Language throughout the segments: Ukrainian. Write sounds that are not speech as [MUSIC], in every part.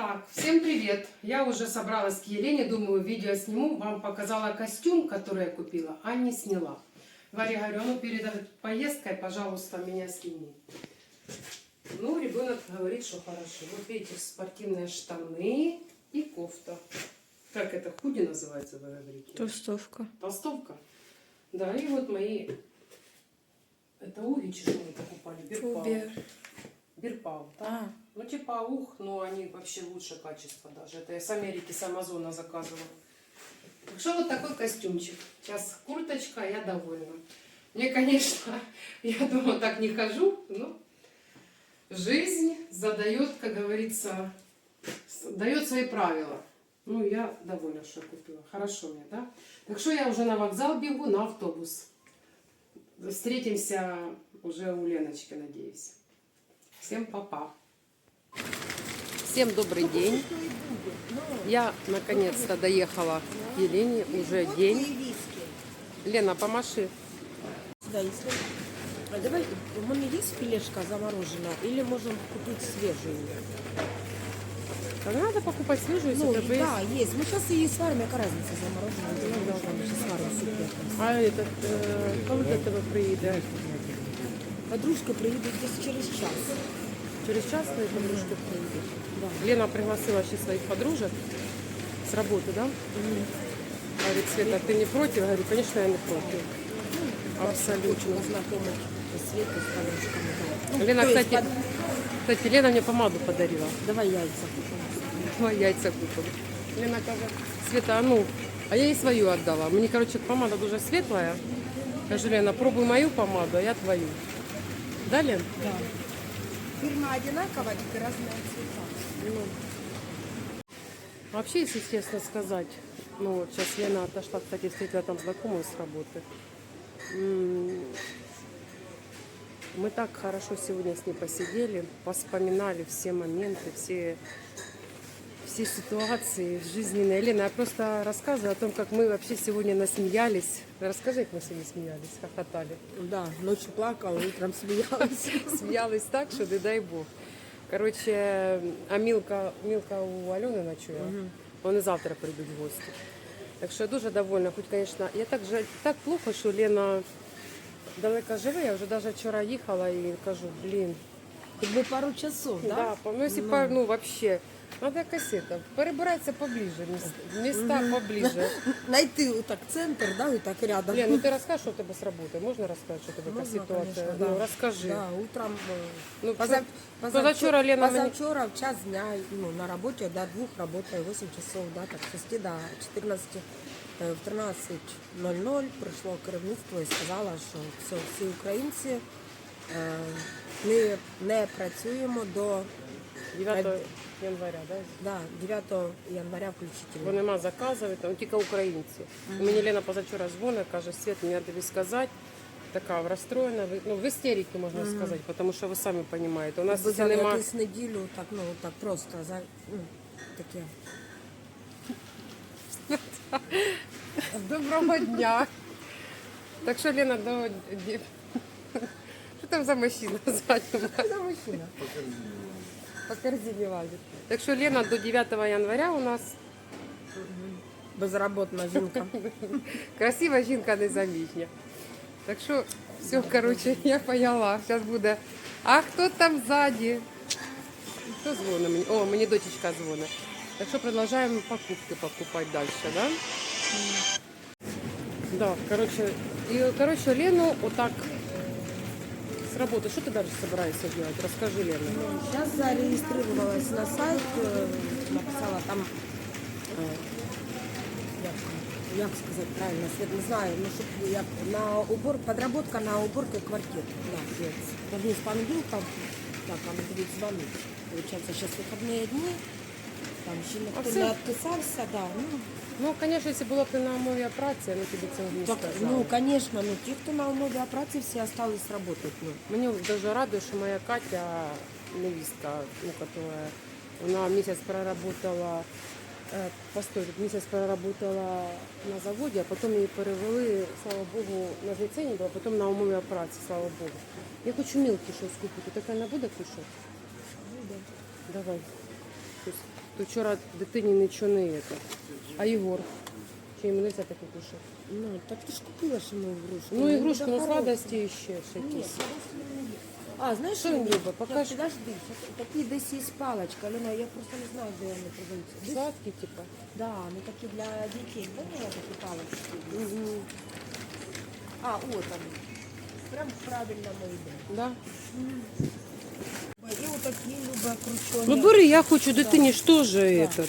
Так, всем привет! Я уже собралась к Елене, думаю, видео сниму. Вам показала костюм, который я купила, а не сняла. Варя говорю, ну перед поездкой, пожалуйста, меня сними. Ну, ребенок говорит, что хорошо. Вот видите, спортивные штаны и кофта. Как это, худи называется, вы говорите? Толстовка. Толстовка. Да, и вот мои... Это угичи, что мы покупали? Бирпау. Убер. Бирпау, да? А, Ну, типа ух, но они вообще лучше качества даже. Это я с Америки, с Амазона заказывала. Так что вот такой костюмчик. Сейчас курточка, я довольна. Мне, конечно, [LAUGHS] я дома так не хожу, но жизнь задает, как говорится, дает свои правила. Ну, я довольна, что купила. Хорошо мне, да? Так что я уже на вокзал бегу, на автобус. Встретимся уже у Леночки, надеюсь. Всем папа. Всем добрый день. Я наконец-то доехала к Елене. Уже день. Лена, помаши. Да, если... А давай, у мамы есть филешка замороженная или можем купить свежую? Так надо покупать свежую, если Ну, это есть. да, есть. Мы сейчас ее сварим, какая разница, замороженная. Мы сейчас сварим. А этот, э, коли до тебе приїде? Подружка приедет здесь через час. Через час твои подружки приедут. Да. Лена пригласила еще своих подружек с работы, да? Говорит, Света, ты не против? Я говорю, конечно, я не против. Абсолютно. Познакомить Свету с подружками. да. Ну, Лена, кстати, под- кстати, Лена мне помаду подарила. Давай яйца купим. Два яйца купили. Лена каже, Света, а ну, а я ей свою отдала. Мені, короче, помада дуже світла. Кажу, Лена, пробуй мою помаду, а я твою. Да, Лен? Да. Фирма одинаковая, только разные цвета. Ну. Вообще, если честно сказать, ну вот сейчас Лена отошла, кстати, встретила там знакомую с работы. Мы так хорошо сегодня с ней посидели, поспоминали все моменты, все, все ситуации жизненные. Лена, я просто рассказываю о том, как мы вообще сегодня насмеялись. Расскажи, как мы сегодня смеялись, хохотали. Да, ночью плакала, утром смеялась. [LAUGHS] Смеялась так, что да дай бог. Короче, а Мілка, Мілка у Альони ночує. Вони завтра прийдуть в гості. Так що я дуже довольна. Хоч, звісно, я так жаль, так плохо, що Лена далеко живе. Я вже навіть вчора їхала і кажу, блін, Хоть бы пару часов, да? да, по- ну, якщо по- ну, вообще, надо якось это, перебиратися поближе, міс- міста поближе. [LAUGHS] Найти вот так центр, да, так рядом. Лен, ну ти розкажеш, що у тебе з роботи? Можна розказати, що у тебе яка Можно, ситуація? конечно, ну, да. розкажи. Да, утром. э, Ну, позав- позавчора Лена позавчора в час дня ну, на работе до двух работаю 8 часов, да, так, с 6 до 14, е, в 13.00 прийшло керівництво і сказало, що все, всі українці е, ми не працюємо до 9 Об- января, да? да, 9 января Бо включительно. нема заказів, там тільки українці. І Мені Лена позавчора дзвонить, каже, Свет, мені тобі сказати, така розстроєна, ви- ну, в істериці можна сказати, тому що ви самі розумієте. У нас Ви нема... якусь неділю так, ну, так просто, за, ну, таке. Доброго дня. Так що, Лена, до... Що [LAUGHS] там за машина ззаду? Це мужчина. По корзині лазить. Так що, Лена, до 9 января у нас Безработна жінка. [LAUGHS] красива жінка незаміжня. Так що, все, коротше, я поняла. Зараз буде. А хто там ззаді? Хто дзвонить мені? О, мені дочечка дзвонить. Так що продовжуємо покупки покупати далі, да? Да, короче, и, короче, Лену вот так с работы. Что ты дальше собираешься делать? Расскажи, Лена. Сейчас зарегистрировалась на сайт, э, написала там, э, як, як сказать правильно, Свет, не знаю, ну, щоб як, на убор, подработка на уборке квартир. Да, я вернусь по понеділкам, так, она будет звонить. Получается, сейчас выходные дни, там ще ніхто все- не відписався, да, ну, Ну, конечно, если было бы на умове праці, ну тобі це не так, сказала. ну, конечно, ну, ті, хто на умові праці, всі остались работать, ну. Мені дуже радує, що моя Катя, невістка, ну, которая, вона місяць проработала, е, постой, місяць проработала на заводі, а потім її перевели, слава Богу, на ліцензію, а потім на умові праці, слава Богу. Я хочу мілкі щось купити. Така не буде кушати? Давай. щось. То вчора дитині нічого не є. А Єгор? Чи йому не таке кушати? Ну, так ти ж купила ж йому ігрушку. Ну, ігрушки, ну хороші. сладості і ще ж Ні, якісь. А, знаєш, Що він любить? Покажи. Подожди, щас- такі десь є палочка, Альона, я просто не знаю, де вони продаються. Десь, Сладкі, типа. да, ну такі для дітей. Поняла такі палочки? Угу. А, от вони. Прям правильно ми йдемо. Да? І отакі любе кручені. Ну бери, я хочу дитині ж теж этот.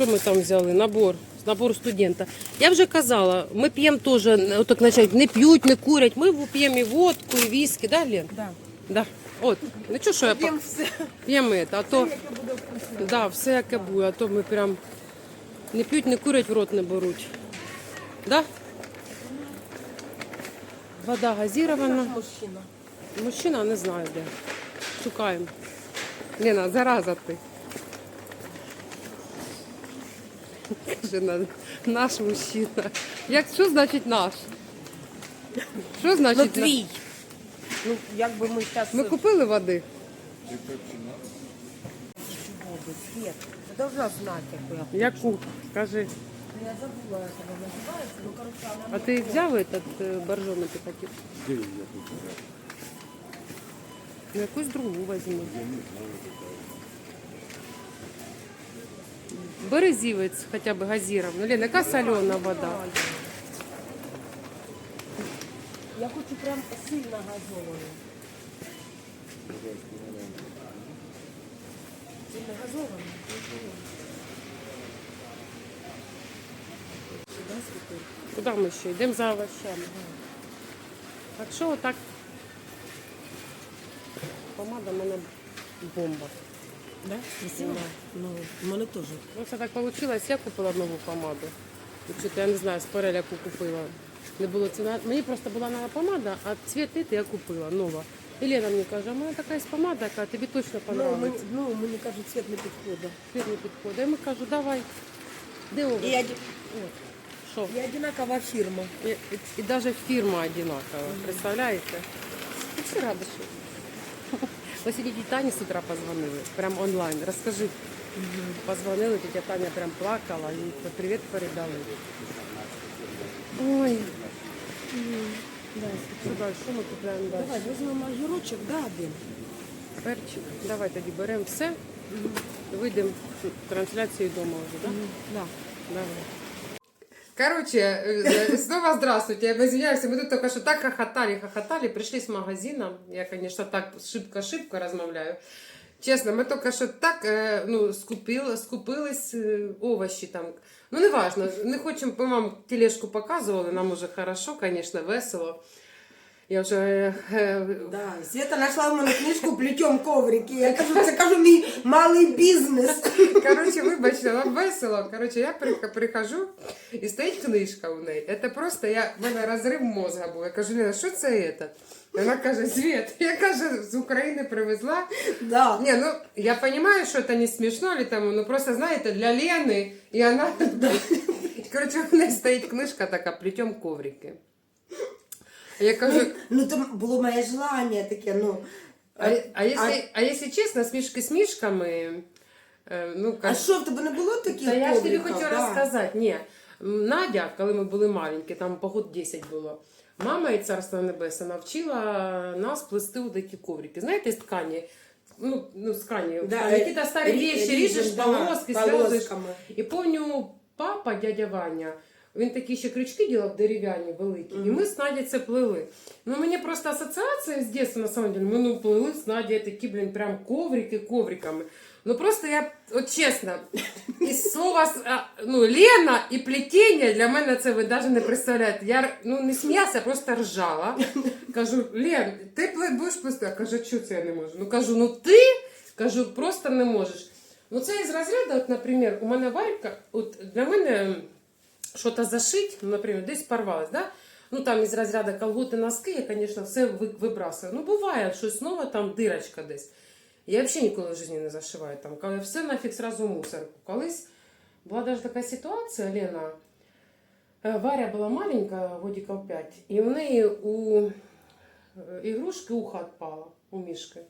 Що ми там взяли? Набор. Набор студента. Я вже казала, ми п'ємо теж, отак значить, не п'ють, не курять. Ми п'ємо і водку, і віскі, да, Лен? Да. Да. От, нічого, що я П'ємо все. п'ємо, це, а то, да, все яке буде, а то ми прям не п'ють, не курять, в рот не беруть. Да? Вода газірована. Мужчина. Мужчина не знаю де. Шукаємо. Лена, зараза ти. Каже, наш мужчина. Як що значить наш? Що Ну, значить наш? твій. Ну, якби ми зараз... Ми купили води. воду. Ти должна знати, яку я Яку? Кажи. Ну, Я забула, як вона називається. Ну, коротше, вона... А ти взяв этот е, боржомий пакет? Ну, якусь другу візьми. Бери зівець хоча б газіров. Ну, Лена, яка сольона вода? Я хочу прям сильно газовану. Сильно газовану? Куди ми ще? Йдемо за овощами. Так що отак. Помада в мене бомба. Да? Красиво? Ну, у мене теж. Ну, це так вийшло, я купила нову помаду. Я не знаю, з переляку купила. Не було ціна. Мені просто була нова помада, а цвіт я купила нова. І Лена мені каже, в мене така є помада, яка тобі точно Ну, мені, ну, мені кажуть, цвет не підходить. Цвіт не підходить. Я йому кажу, давай. Де овочі? І, оді... Що? і одинакова фірма. І, і, і навіть фірма одинакова. Представляєте? І всі радощі. Ось і тіті Тані з утра позвонили, прям онлайн. Розкажи. Позвонили, тетя Таня прям плакала, їй привіт передали. Ой. Да, що далі? Що ми купляємо далі? Давай, візьмемо огірочок, да, один. Перчик. Давай тоді беремо все. Вийдемо трансляцію вдома вже, так? Да. Давай. Короче, э, снова здравствуйте. Я извиняюсь, мы тут только что так хохотали, хохотали. Пришли с магазина. Я, конечно, так шибко-шибко размовляю. Чесно, ми тільки що так е, ну, скупили, скупились овочі там. Ну, не важно, не хочемо, по вам тележку показували, нам уже хорошо, звісно, весело. Я вже е, е, Да, Света знайшла в мене книжку плетем коврики. Я кажу, це кажу, мій малий бізнес. Короче, вибачте, вам весело. Короче, я прихожу і стоїть книжка у неї. Це просто я, в мене розрив мозга був. Я кажу, Лена, що це це? Вона каже, Свет, я каже, з України привезла. Да. Не, ну я понимаю, что это не смешно или там, ну просто знаєте, для Лены, и она. Короче, у неї стоїть книжка така, плетем коврики. Я кажу, Ну, то було моє желання таке, ну. а, а, если, а если честно, смішки з мішками, е, ну, А що, в тебе не було таких Та я ж тобі хочу Да. розказати. Ні. Надя, коли ми були маленькі, там погод 10 було. Мама і царство небесне навчила нас плести у такі коврики. Знаєте, з ткані. Ну, ну, з ткані. Да, Які-то старі рі- вещи ріжеш, ріжеш, да, полоски, зв'язуєш. полосками. І помню, папа, дядя Ваня, він такі ще крючки ділав дерев'яні великі. І ми з Надя це плели. Ну, мені просто асоціація з дитинства, на самом деле, ми ну, плели з Надя такі, блін, прям коврики ковриками. Ну просто я, от чесно, [LAUGHS] із слова с- а, ну, Лена і плетіння для мене це ви навіть не представляєте. Я ну, не сміялася, я просто ржала. [LAUGHS] Кажу, Лен, ти пле- будеш плести? Я кажу, що це я не можу? Ну кажу, ну ти кажу, просто не можеш. Ну це із розряду, от, наприклад, у мене Варька, от для мене Що-то зашить, ну, наприклад, десь порвалось, да? Ну там із розряду колготи носки, я, звісно, все ви- вибрасую. Ну, буває, щось знову там дирочка десь. Я взагалі ніколи в житті не зашиваю там. Все нафіг сразу в мусорку. Колись була навіть така ситуація, Лена. е, Варя була маленька, годиків 5, і в неї у е, ігрушки ухо відпало у мішки.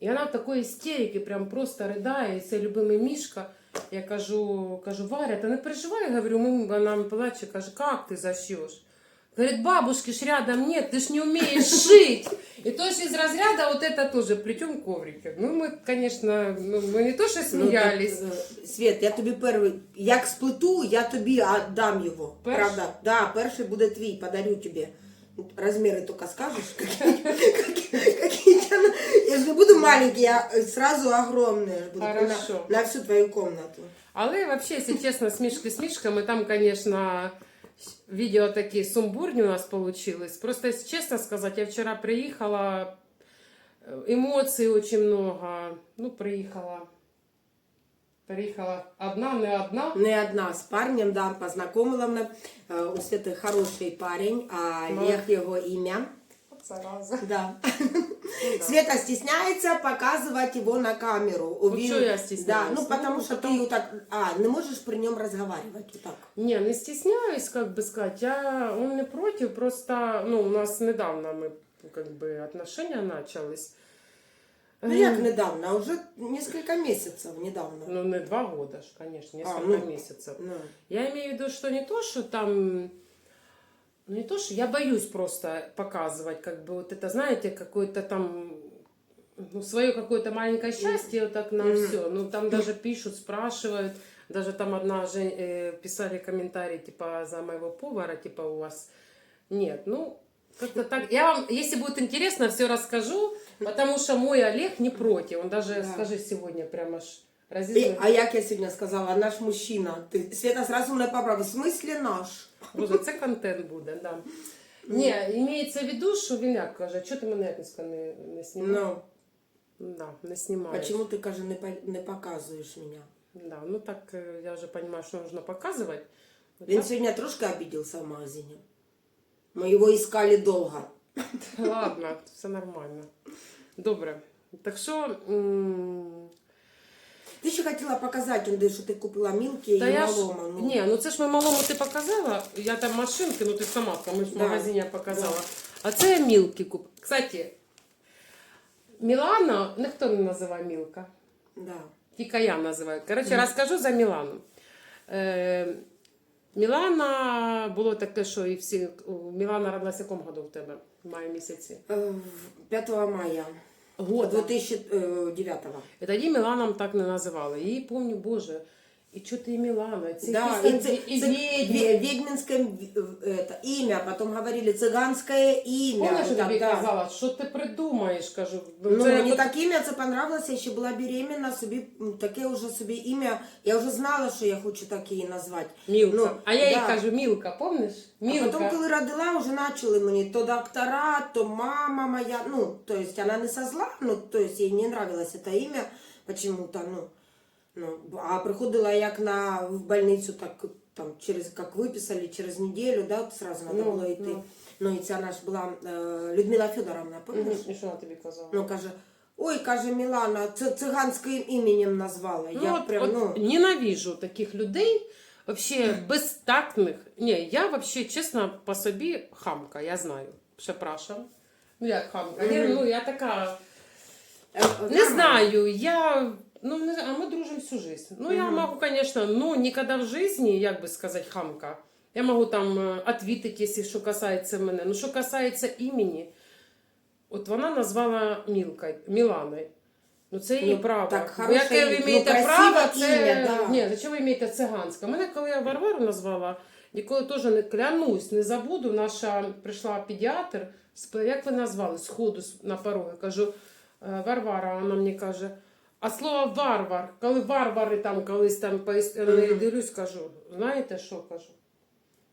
І вона в такої істерики прям просто ридає, і це любимий мішка. Я кажу, кажу, Варя, та не переживай, говорю, ми, вона плаче, каже, як ти зашьешь? Говорит, бабушки ж рядом нет, ты ж не умеешь шить. И то есть из разряда вот это тоже плетем коврики. Ну, мы, конечно, ну, мы не то, что смеялись. Ну, так, е, Свет, я тобі перший, як сплету, я тобі а, дам його. Перший? Правда? Да, перший буде твій, подарю тобі. Размеры только скажешь, какие, какие, какие [LAUGHS] тебя- Я же не буду маленький, я э, сразу огромные. Буду Хорошо. На, на всю твою комнату. Але вообще, если честно, с Мишкой, с Мишками, там, конечно, видео такие сумбурни у нас получилось. Просто, если честно сказать, я вчера приехала, э, эмоций очень много. Ну, приехала. Приехала одна, не одна. Не одна з парнем, да, познакомила мене. Е, У Світи хороший парень, а Олег його ім'я. Зараза. [LAUGHS] Да. Света стесняется показывать его на камеру. Вот Увидел- что я стесняюсь? Да, ну Ну, потому что потому- ты вот так, а, не можешь при нем разговаривать вот так. Не, не стесняюсь, как бы сказать. Я, он не против, просто, ну, у нас недавно мы, как бы, отношения начались. Ну як недавно, а уже несколько месяцев недавно. Ну, не два года ж, конечно, А, несколько ну. месяцев. Ну, Я имею в виду, что не то, что там... Ну, не то, что я боюсь просто показывать, как бы вот это, знаете, какое-то там ну, свое какое-то маленькое счастье вот так на Мгм. все. Ну, там даже пишут, спрашивают. Даже там одна же э, писали комментарий, типа, за моего повара, типа, у вас нет. Ну, как-то так. Я вам, если будет интересно, все расскажу, потому что мой Олег не против. Он даже, Да. скажи, сегодня прямо аж І, а як я сьогодні сказала, наш мужчина. Ти, Света сразу мене поправила. В смислі наш? Боже, це контент буде, да. Ні, імеється в виду, що він як каже, що ти мене якось не, не знімаєш? Ну, Да, не знімаєш. почему ти, каже, не, не показуєш мене? Да, ну так е, я вже розумію, що нужно показувати. Він так. сьогодні трошки обиделся в магазині. Ми його искали довго. Ладно, все нормально. Добре. Так що. Ти ще хотіла показати, Андрій, що ти купила мілки Та і я ж... малому. Ну. Ні, ну це ж ми малому ти показала. Я там машинки, ну ти сама, ми ж в Да. магазині показала. А це я мілки куп. Кстати, Мілана, ніхто не називає мілка. Да. Тільки я називаю. Коротше, розкажу за Мілану. Е, Мілана було таке, що і всі. Мілана родилася в якому году в тебе? В маї місяці. Е, 5 мая Года. 2009 и тоді Міланом так не називали. Її помню, Боже, і чого ти Мілана? Це Да, якісь и, там ц- і ц- відьми. ве- ведьминское э, это, имя, потом говорили цыганское имя. Помниш, я Да, тобі да. казала, що ти придумаєш, кажу. Ну, це мені от- так ім'я це понравилося, я ще була беременна, собі м, таке вже собі ім'я. Я вже знала, що я хочу так її назвати. Мілка. Ну, а я їй да. кажу, Мілка, помниш? Мілка. А потім, коли родила, вже почали мені то доктора, то мама моя. Ну, то есть вона не со зла, ну, то есть їй не нравилось це ім'я почему-то, ну. Ну, а приходила як на в больницю, так там через як виписали, через неділю, да, сразу треба Ну, було йти. ну. Ну, і ця наша була е, Людмила Федоровна, пам'ятаєш? Мгм. І що вона тобі казала? Ну, каже, ой, каже Мілана, це циганським іменем назвала. Ну, я от, прям, от ну, ненавижу таких людей, вообще безтактних. Ні, я вообще, чесно, по собі хамка, я знаю. Прzepraszam. Ну, як хамка? Я, ну, я така, е, не знаю, я, ну, не, а мы дружим всю жизнь. Ну, я Мгм. могу, конечно, ну, никогда в жизни, як би сказати, хамка. Я можу там е, отвітити, якщо що касається мене. Ну, що касається імені, от вона назвала Мілкою, Міланою. Ну, це її Ну, право. так, Бо хороше Яке ви ім'я. маєте Ну, право, це... ім'я, да. Ні, зачем ви маєте циганське? Мене, коли я Варвару назвала, ніколи теж не клянусь, не забуду. Наша прийшла педіатр, спитала, як ви назвали сходу с- на пороги. Кажу, «Е, Варвара, вона мені каже, а слово варвар, коли варвари там колись там поїс- я дивлюсь, кажу, знаєте що кажу?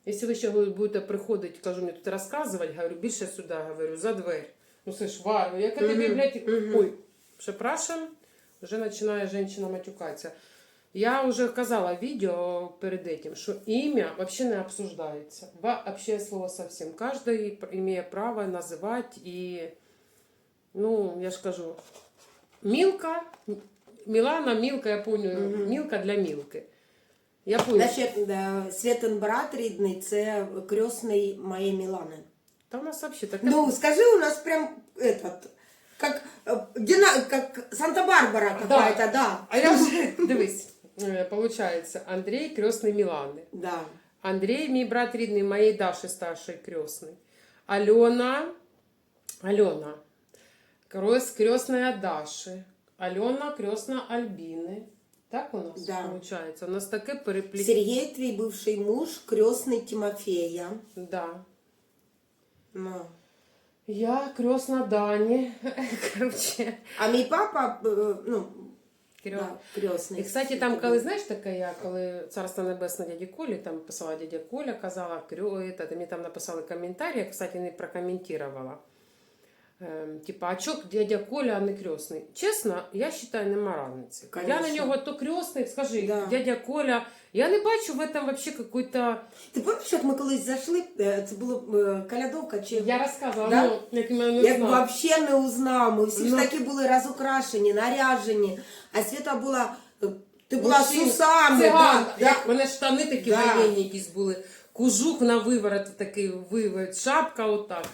Якщо ви ще будете приходити, кажу, мені тут розказувати, говорю, більше сюди, говорю, за двері. Ну це ж варвар, яка тобі, блядь, ой, прzepraszam, вже починає жінка матюкатися. Я вже казала в відео перед этим, що ім'я взагалі не обсуждається. Вообще слово совсем. Кожен має право називати і, ну, я ж кажу, Мілка, Мілана, Мілка, я пам'ятаю, Мгм. Мілка для Мілки. Я пам'ятаю. Значить, да, Світин брат рідний, це кресний моєї Мілани. Та у нас взагалі таке. Ну, скажи, у нас прям этот, как, э, Дина, как Санта-Барбара какая-то, да. А я вже [LAUGHS] дивись, е, получається, Андрій крестний Мілани. Да. Андрій, мій брат рідний, моєї Даші старший крестний. Альона, Альона, крес, крестная Даши. Альона крестна Альбіни. Так у нас Да. виходить? У нас таке перепліт. Сергей, твій бывший муж, крестный Тимофея. Да. Ну. Я крестна Дані. [LAUGHS] Короче, А мій папа, э, ну, крё- да, крестный. І, кстати, там, коли знаєш таке, я коли царство небесне дяді Колі, там писала дядя Коля, казала, крю, это, мені там написали коментарі, я, кстати, не прокоментувала. Ем, типа, а чок дядя Коля, а не крестний? Чесно, я вважаю, нема разниці. Я на нього то крестний, скажи, Да. дядя Коля, я не бачу в этом вообще какой-то... Ти пам'ятаєш, як ми колись зайшли, це було е, колядовка чи Я розказувала, Да? ну, як мене не Як вообще не узнав. Ми всі ж Ну. такі були розукрашені, наряжені. А Свята була. е, Ти була з усами. циган. Да, Як мене штани такі Да. воєнні якісь були. Кужух на виворот такий виворот, шапка отак.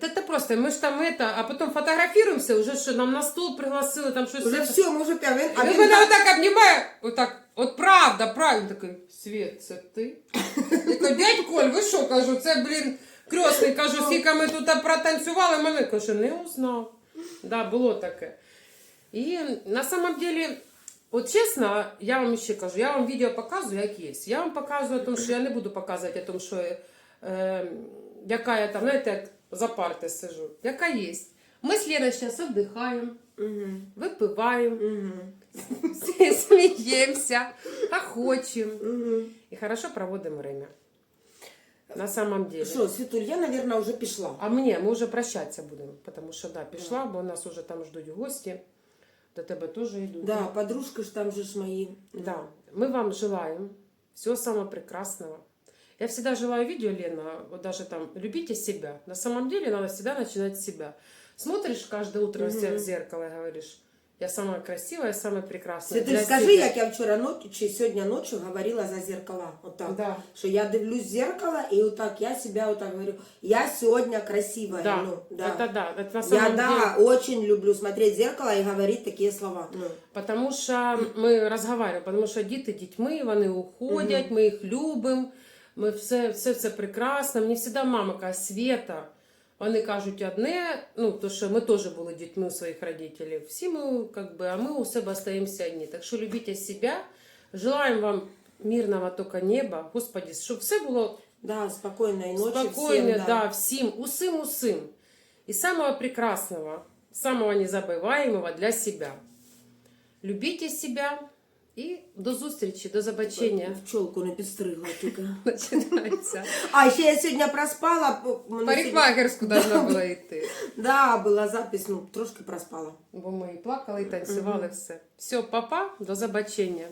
Це, це просто, ми ж там это, а потім фотографуємося, вже що нам на стол пригласили, там щось. Уже все, ми вже п'яли. А він мене так- отак обнімає, отак, от правда, правда, такий, Світ, це ти? Я кажу, дядь Коль, ви що, кажу, це, блін, крестний, кажу, скільки ми тут протанцювали, мене, кажу, не узнав. Да, було таке. І на самом деле, от чесно, я вам ще кажу, я вам відео показую, як є. Я вам показую, о том, що я не буду показувати, о том, що, е, яка я там, знаєте, за парти сижу, яка є. Ми з Леною зараз віддихаємо, Мгм, випиваємо, мгм, [LAUGHS] сміємося, охочемо мгм. і хорошо проводимо время. На самом деле. Що, Світуль, я, мабуть, вже пішла. А мені, ми вже прощатися будемо, тому що да, пішла, бо нас уже там ждуть гості. До тебе теж йдуть. Да, подружки ж там же ж мої. Да. Мы вам желаем всего самого прекрасного. Я всегда желаю видео, Лена, вот даже там, любите себя. На самом деле надо всегда начинать с себя. Смотришь каждое утро в Мгм. зеркало и говоришь, я самая красивая, самая прекрасная. Світуль, для скажи, себя. як я вчора ночі чи сьогодні ночі говорила за зеркала. Отак. Да. Що я дивлюсь в зеркало і отак я себя отак говорю. Я сьогодні красивая. Да, Ну, да. это да, это на Я самом деле. да, очень люблю смотреть в зеркало и говорить такие слова. Ну. Потому що ми розговорюємо, тому що діти дітьми, вони уходять, ми їх любимо, ми все, все це прекрасно. Мені завжди мама каже, Света. Вони кажуть одне, ну то що ми теж були дітьми у своїх родителів. Всі ми, как би, а ми у себе остаємося одні. Так що любіть себе. Желаємо вам мирного тока неба, Господі, щоб все було Да, спокойной ночи спокойно, всем. да. всім, усим, усим. І самого прекрасного, самого незабываемого для себя. Любите себя і до зустрічі, до забачення. Пчелку не підстригла тільки. [LAUGHS] Починається. А, ще я сьогодні проспала. Парикмахерську должна була йти. Да, була запись, ну, трошки проспала. Бо ми і плакали, і танцювали все. Все, папа, до забачення.